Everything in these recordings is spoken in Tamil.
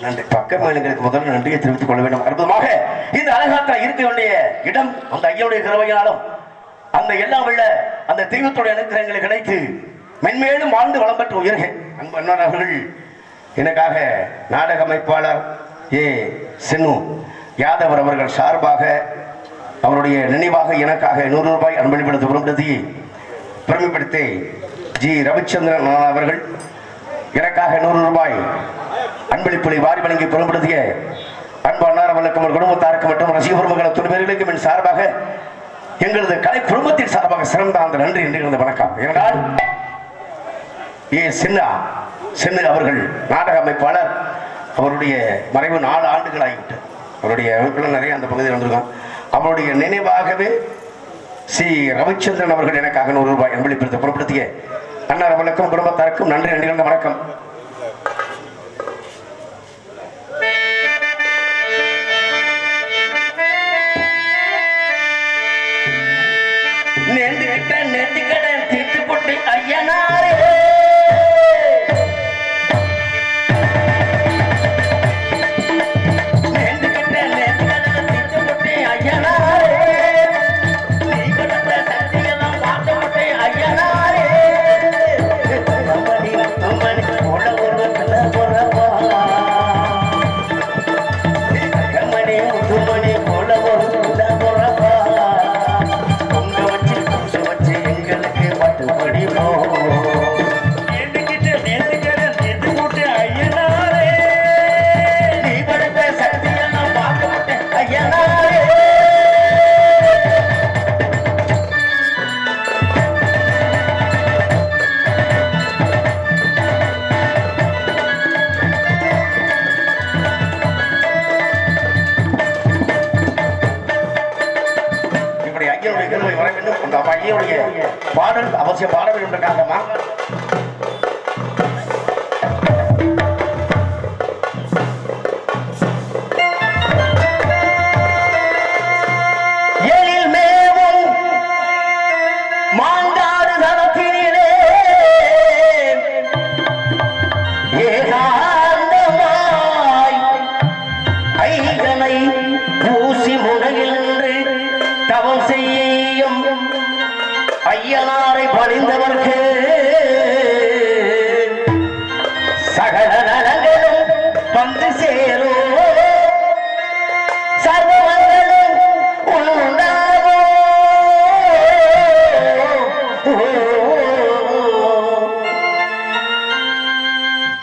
நன்றி. பக்க மாநிலங்களுக்கு முதல்ல நன்றியை தெரிவித்துக் கொள்ள வேண்டும். அற்புதமாக இந்த அழகாத்தில் இருக்க வேண்டிய இடம் அந்த ஐயனுடைய கிருவையாலும் அந்த எல்லாம் உள்ள அந்த தெய்வத்துடைய அனுகிரகங்களை கிடைத்து மென்மேலும் வாழ்ந்து வளம் பெற்று உயர்க அன்பு அண்ணன் அவர்கள் எனக்காக நாடக அமைப்பாளர் ஏ. சின்னு யாதவர் அவர்கள் சார்பாக அவருடைய நினைவாக எனக்காக நூறு ரூபாய் அன்பளிப்படுத்த விரும்புவதை பெருமைப்படுத்தி ஜி. ரவிச்சந்திரன் அவர்கள் எனக்காக நூறு ரூபாய் அன்பளிப்புகளை வாரி வழங்கி பெரும்படுத்திய அன்பு அன்னார் ஒரு குடும்பத்தாருக்கு மற்றும் ரசிக பெருமக்கள் துணிவர்களுக்கும் என் சார்பாக எங்களது கலை குடும்பத்தின் சார்பாக சிறந்த அந்த நன்றி என்று வணக்கம். என்றால் ஏ சின்னா சென்னு அவர்கள் நாடக அமைப்பாளர் அவருடைய மறைவு நாலு ஆண்டுகள் ஆகிவிட்டு அவருடைய அமைப்பில் நிறைய அந்த பகுதியில் வந்திருக்கோம். அவருடைய நினைவாகவே சி. ரவிச்சந்திரன் அவர்கள் எனக்காக நூறு ரூபாய் அன்பளிப்பிற்கு புறப்படுத்திய அன்னார் வணக்கம் குடும்பத்தாருக்கும் நன்றி நன்றி வணக்கம்.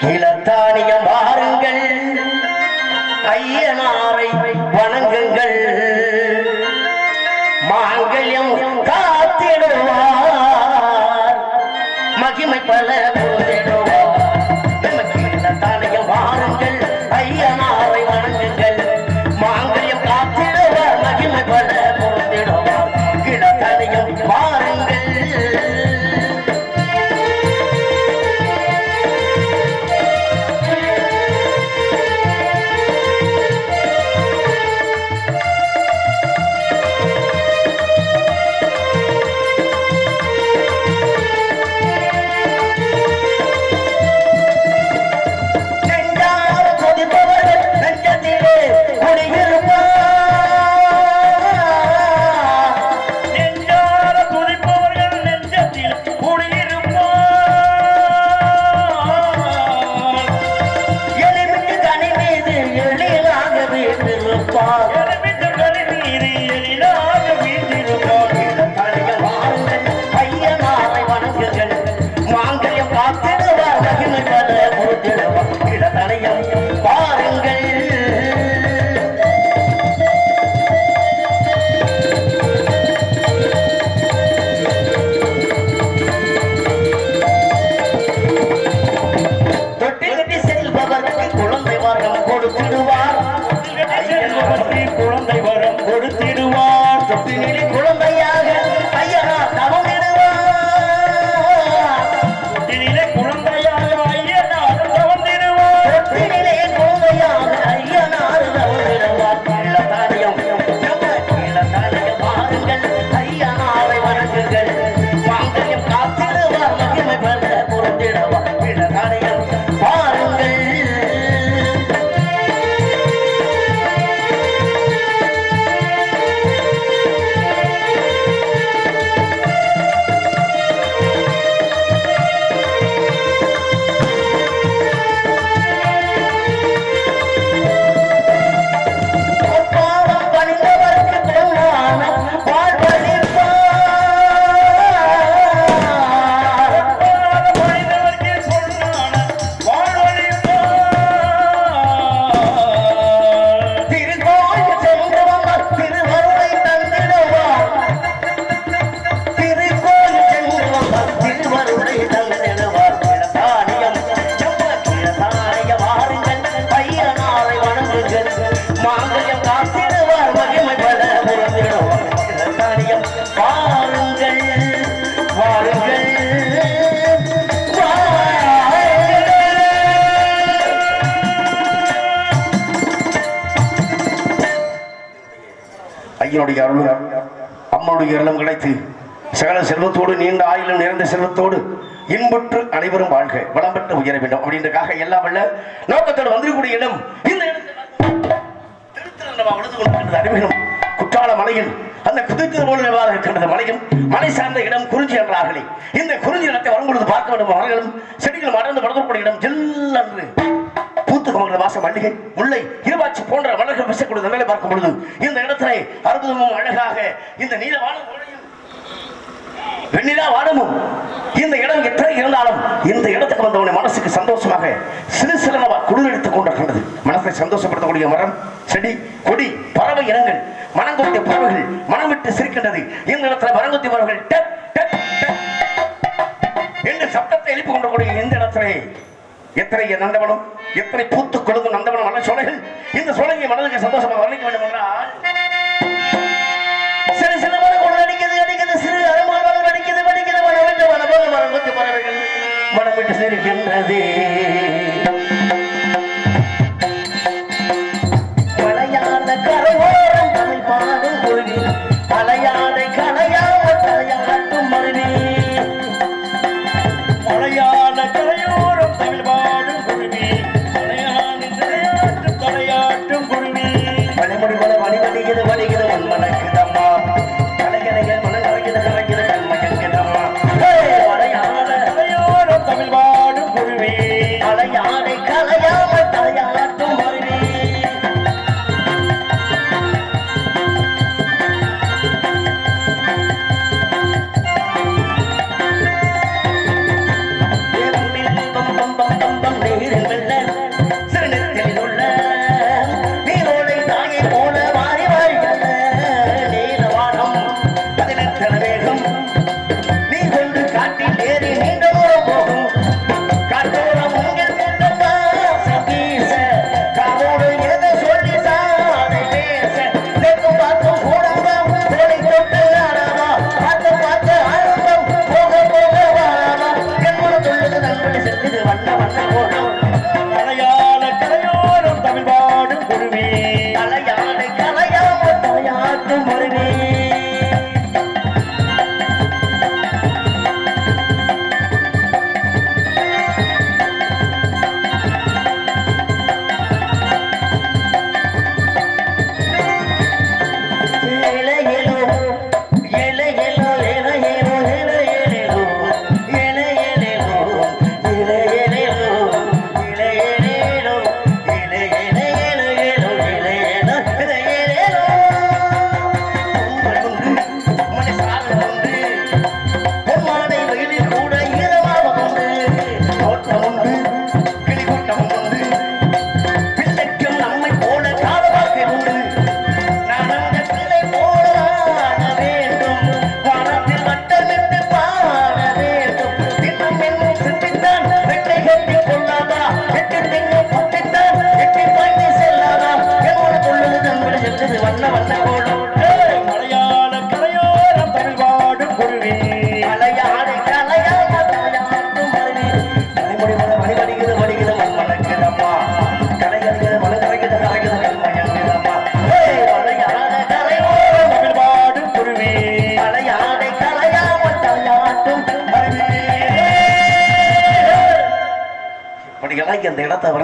கிளத்தானியம் வாருங்கள். ஐயனாரை வணங்குங்கள். சக்தியினுடைய அருளும் அம்மனுடைய அருளும் கிடைத்து சகல செல்வத்தோடு நீண்ட ஆயிலும் நிறைந்த செல்வத்தோடு இன்புற்று அனைவரும் வாழ்க. வளம் பெற்று உயர வேண்டும். அப்படின்றக்காக எல்லாம் வல்ல நோக்கத்தோடு வந்திருக்கூடிய இடம் இந்த இடத்தில் திருத்திரண்டமா அறிவினும் குற்றால மலையில் அந்த குதித்து போல இருக்கின்றது மலையும் மலை சார்ந்த இடம் குறிஞ்சி என்றார்களே இந்த குறிஞ்சி இடத்தை வரும்பொழுது பார்க்க வேண்டும் மரங்களும் செடிகள் அடர்ந்து வளர்க்கக்கூடிய இடம் ஜில்லென்று பூத்து கொண்ட வாச மல்லிகை முல்லை இருவாச்சி போன்ற வளர்கள் வீசக்கூடிய நிலையை பார்க்கும் பொழுது இந்த இடத்துல அற்புதமும் அழகாக இந்த நீல ஓடையும் வெண்ணிலா வானமும் இந்த இடம் எத்தனை இருந்தாலும் இந்த இடத்துக்கு வந்தவனை மனசுக்கு சந்தோஷமாக சிறு சிறுனவா குளிரெடுத்துக் கொண்டிருக்கின்றது மனசை சந்தோஷப்படுத்தக்கூடிய மரம் செடி கொடி பறவை இனங்கள் மனங்குத்திய பறவைகள் மனம் விட்டு சிரிக்கின்றது இந்த இடத்துல மரங்குத்தி பறவைகள் டக், டக், என்று சப்தத்தை எழுப்பிக் கொண்டக்கூடிய இந்த இடத்திலே எத்தனை நந்தவனம் எத்தனை பூத்து கொழுங்கும் நந்தவனம் மன சோலைகள் இந்த சோலையை மனதுக்கு சந்தோஷமாக வர்ணிக்க வேண்டும் என்றால் சிறு சிறு மரம் கொண்டு அடிக்கிறது அடிக்கிறது சிறு அருமானம் அடிக்கிறது வடிக்கிறது மனம் விட்டு மனம் போக மரம் கொத்தி பறவைகள் மனம் விட்டு சிரிக்கின்றது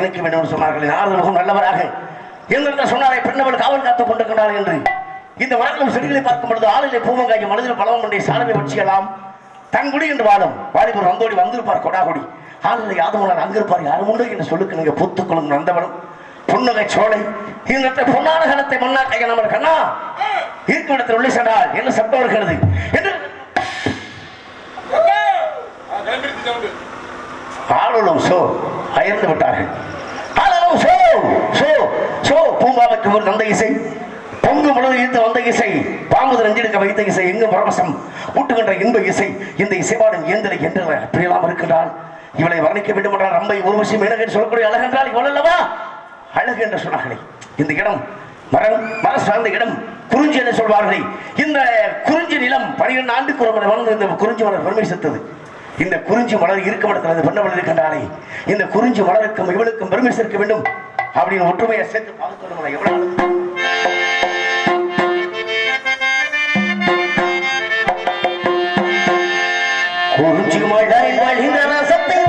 வர்ணிக்க வேண்டும் என்று சொன்னார்கள். முகம் நல்லவராக எங்களிடம் சொன்னாரே பெண்ணவள் காவல் காத்துக் கொண்டிருக்கிறாள் என்று. இந்த மரங்களும் செடிகளை பார்க்கும் பொழுது ஆளிலே பூமங்காய்க்கு மனதில் பழம் கொண்டே சாலவை வச்சிக்கலாம் தங்குடி என்று வாழும். வாலிபர் வந்தோடி வந்திருப்பார் கொடாகுடி. ஆளில் யாதவனர் அங்கிருப்பார் யாரும் உண்டு என்று சொல்லுக்கு நீங்க பூத்துக்குள்ளும் நந்தவனம் புன்னகை சோலை. இந்த பொன்னான மண்ணா கைய நம்ம கண்ணா இருக்கும் இடத்தில் உள்ளே சென்றால் என்ன சத்தம் இருக்கிறது என்று ஆளும் சோ. அயர்ந்து விட்டார்கள். சோ சோ சோ பூங்காவுக்கு ஒரு நந்த இசை. பொங்கு முழுது ஈர்த்து வந்த இசை. பாம்புதல் நெஞ்செடுக்க வைத்த இசை. எங்கும் பரவசம் ஊட்டுகின்ற இன்ப இசை. இந்த இசைப்பாடும் இயந்திர என்று அப்படியெல்லாம் இருக்கின்றால் இவளை வர்ணிக்க வேண்டும் என்றால் ரம்பை உருவசி மேனகன் சொல்லக்கூடிய அழகென்றால் இவள் அல்லவா? அழகு என்று சொன்னார்களே. இந்த இடம் மரம் மர சார்ந்த இடம். குறிஞ்சி என்று சொல்வார்களே. இந்த குறிஞ்சி நிலம் பனிரெண்டு ஆண்டுக்கு ஒரு முறை வளர்ந்து இந்த குறிஞ்சி மலர் பெருமை செத்தது இந்த குறிஞ்சி மலர் இருக்கும் இடத்துல அது பண்ண மலர் இருக்கின்றாலே இந்த குறிஞ்சி மலருக்கும் இவளுக்கும் பெருமை சேர்க்க வேண்டும். அப்படின்னு ஒற்றுமையை சேர்த்து பார்த்து சொல்லுங்க எவ்வளவு குறிஞ்சி மலர் வழிந்த ரசத்தை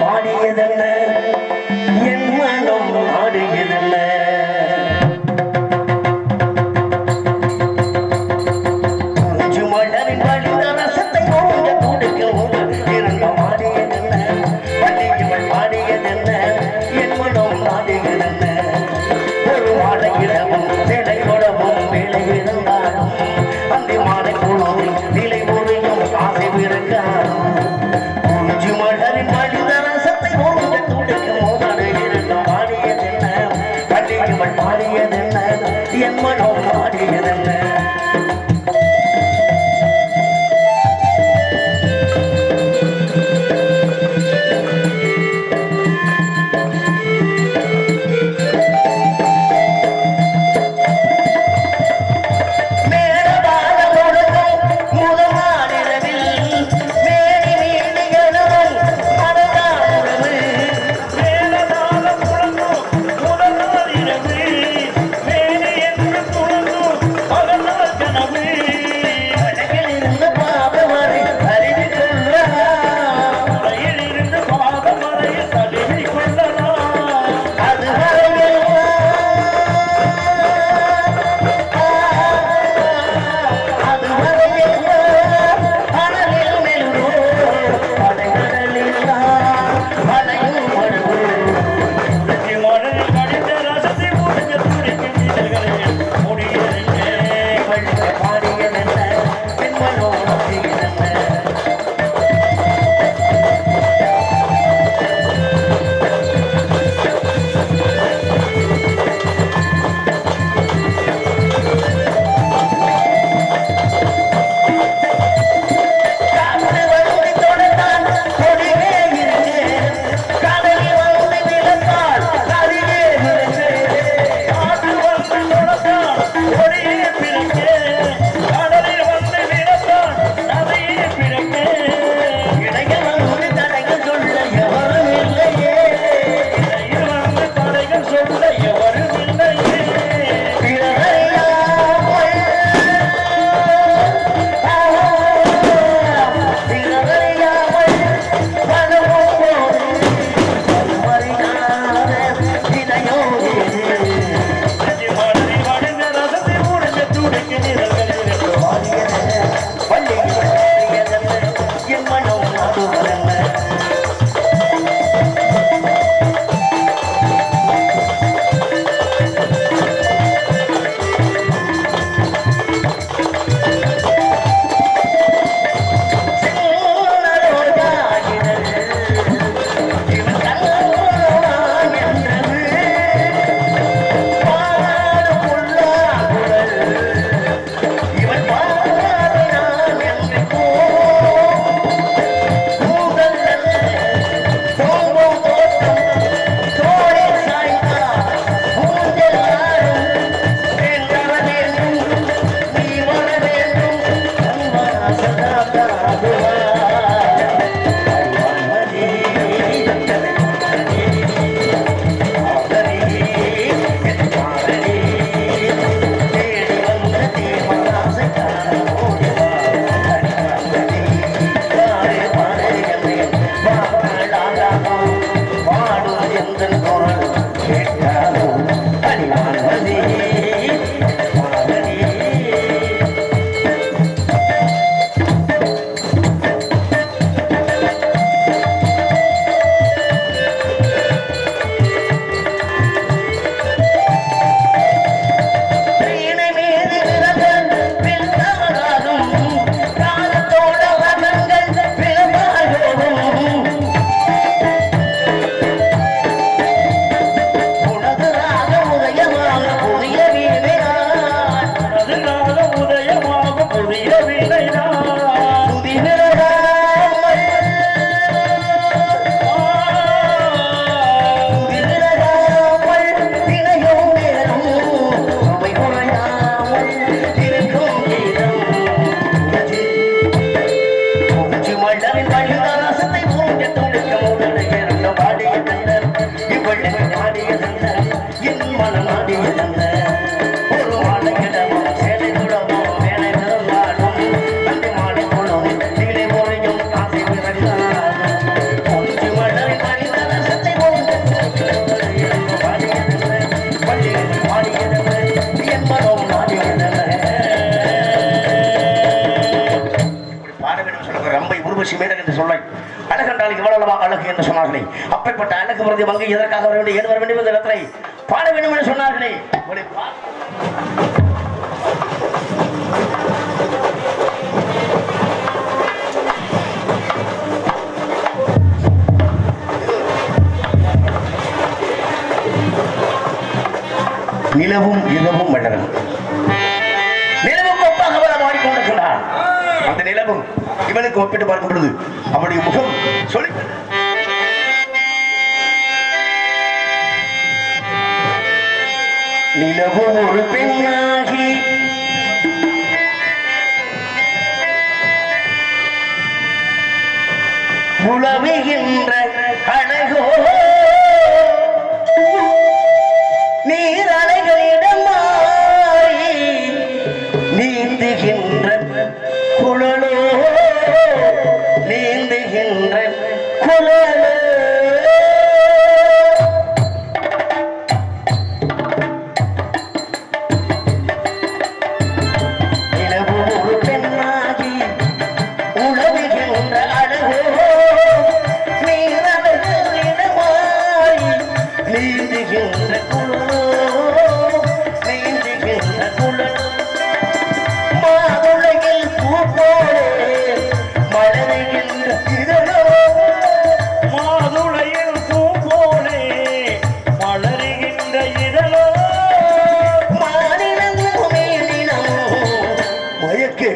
பாடியதென்ன என் மனம் ஆடுகிறதென்ன அழகென்றால் இவ்வளவா அழகு என்று சொன்னார்களே. அப்படிப்பட்ட அழகு பிரதி வங்கி எதற்காக வர வேண்டும் ஏன் வர வேண்டும் என்ற இடத்தை பாட வேண்டும் என்று சொன்னார்களே. நிலவும் இரவும் வளரும் அந்த இவனுக்கு ஒப்பிட்டு பார்க்கும் பொழுது அவனுடைய முகம் சொல்லி நிலவும் ஒரு பெண்ணாகி. உளவுகின்ற ও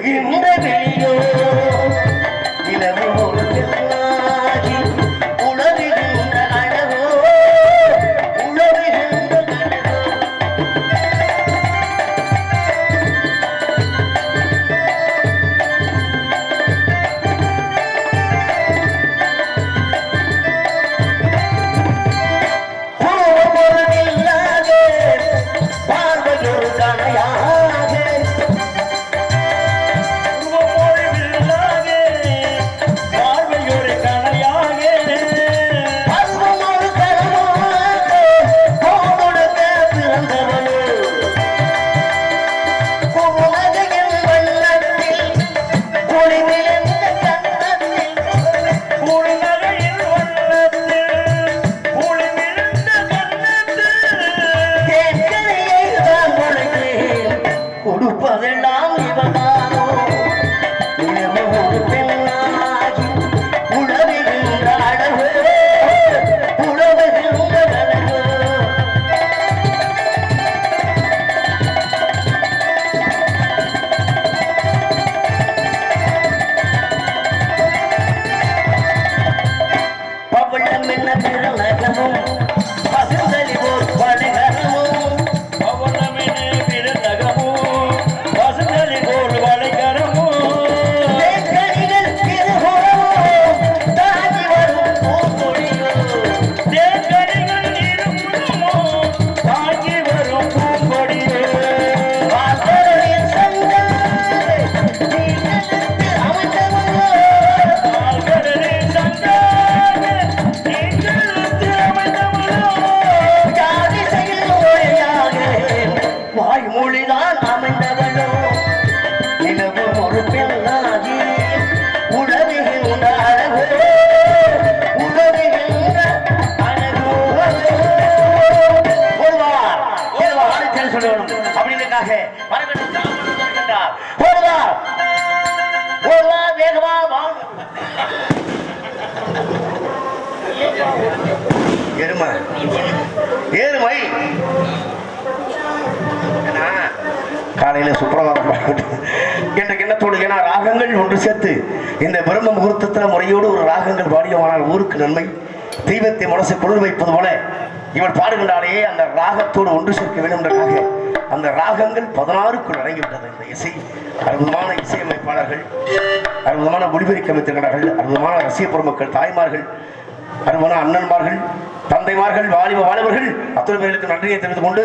மயக்குகின்ற வெளியோ நிலவு ஒரு ஒருவார் சொல்லணும் அப்படின்றக்காக வருகின்றார். வேகமா எருமை. ஏறுமை ஏன்னா, காலையில சுப்பிரபாதம் பாடட்டும் என்ற எண்ணத்தோடு ராகங்கள் ஒன்று சேர்த்து இந்த பிரம்ம முகூர்த்தத்தில் முறையோடு ஒரு ராகங்கள் பாடியமானால் ஊருக்கு நன்மை. தெய்வத்தை மனசு குளிர் வைப்பது போல இவர் பாடுகின்றாலே அந்த ராகத்தோடு ஒன்று சேர்க்க வேண்டும் அந்த ராகங்கள் பதினாறுக்குள் அடங்கிவிட்டது. இந்த இசை அற்புதமான இசையமைப்பாளர்கள் அற்புதமான ஒளிபெருக்க அமைத்திருக்கிறார்கள் அற்புதமான ரசிக பெருமக்கள் தாய்மார்கள் அற்புதமான அண்ணன்மார்கள் தந்தைமார்கள் வாலிப வாலிபர்கள் அத்தனை பேர்களுக்கு நன்றியை தெரிவித்துக் கொண்டு